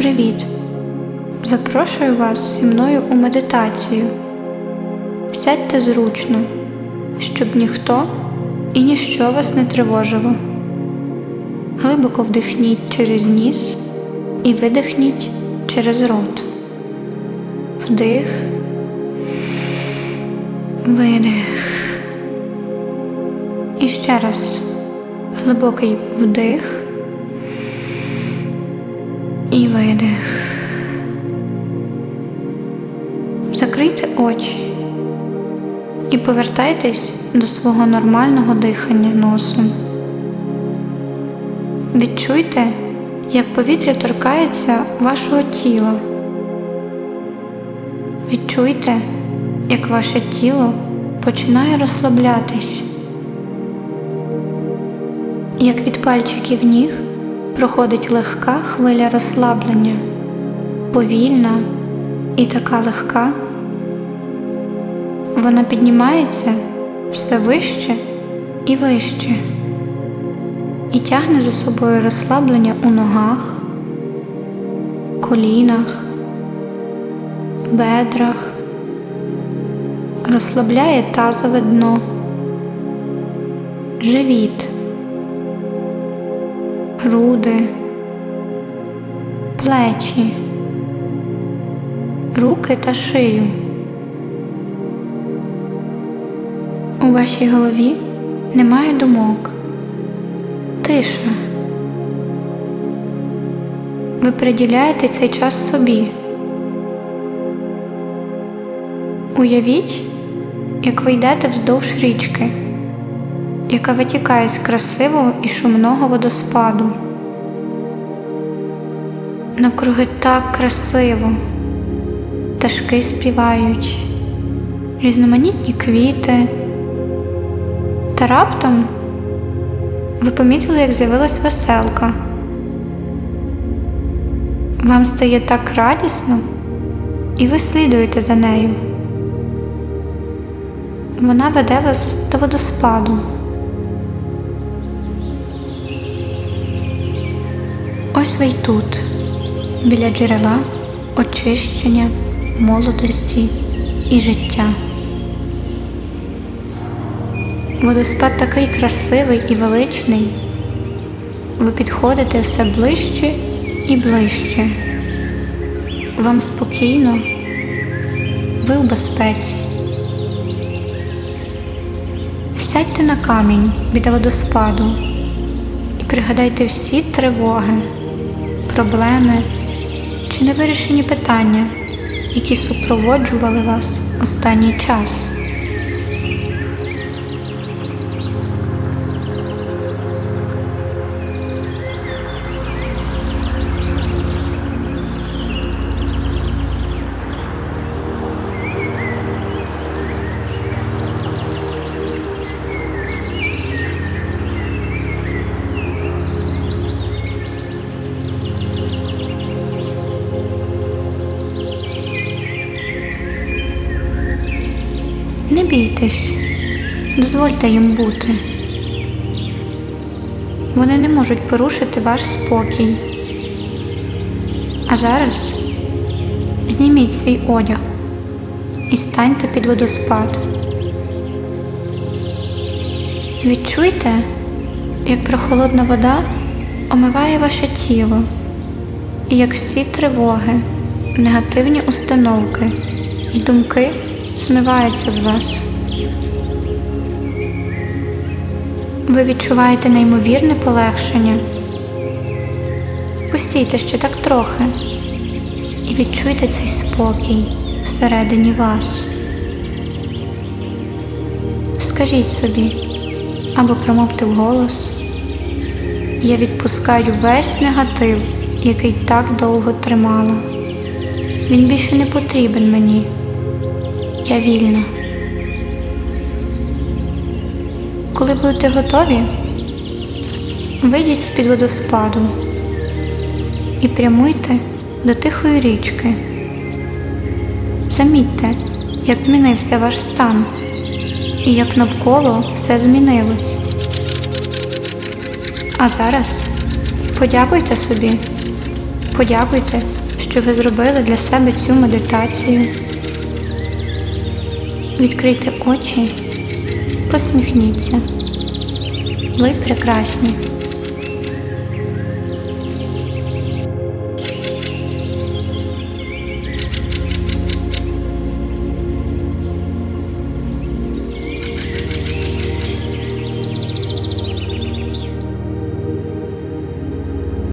Привіт! Запрошую вас зі мною у медитацію. Сядьте зручно, щоб ніхто і ніщо вас не тривожило. Глибоко вдихніть через ніс і видихніть через рот. Вдих, видих. І ще раз глибокий вдих і видих. Закрийте очі і повертайтесь до свого нормального дихання носом. Відчуйте, як повітря торкається вашого тіла. Відчуйте, як ваше тіло починає розслаблятись, як від пальчиків ніг проходить легка хвиля розслаблення, повільна і така легка. Вона піднімається все вище і вище і тягне за собою розслаблення у ногах, колінах, бедрах, розслабляє тазове дно, живіт, груди, плечі, руки та шию. У вашій голові немає думок, тиша. Ви приділяєте цей час собі. Уявіть, як ви йдете вздовж річки, яка витікає з красивого і шумного водоспаду. Навкруги так красиво, пташки співають, різноманітні квіти. Та раптом ви помітили, як з'явилась веселка. Вам стає так радісно, і ви слідуєте за нею. Вона веде вас до водоспаду. Ось ви й тут, біля джерела, очищення, молодості і життя. Водоспад такий красивий і величний. Ви підходите все ближче і ближче. Вам спокійно, ви в безпеці. Сядьте на камінь біля водоспаду і пригадайте всі тривоги, проблеми чи невирішені питання, які супроводжували вас останній час. Не бійтесь, дозвольте їм бути. Вони не можуть порушити ваш спокій. А зараз зніміть свій одяг і станьте під водоспад. Відчуйте, як прохолодна вода омиває ваше тіло, і як всі тривоги, негативні установки і думки змиваються з вас. Ви відчуваєте неймовірне полегшення. Постійте ще так трохи і відчуйте цей спокій всередині вас. Скажіть собі або промовте вголос. Я відпускаю весь негатив, який так довго тримала. Він більше не потрібен мені. Я вільна. Коли будете готові, вийдіть з-під водоспаду і прямуйте до тихої річки. Замітьте, як змінився ваш стан і як навколо все змінилось. А зараз подякуйте собі, Подякуйте, що ви зробили для себе цю медитацію. Відкрийте очі, посміхніться. Ви прекрасні.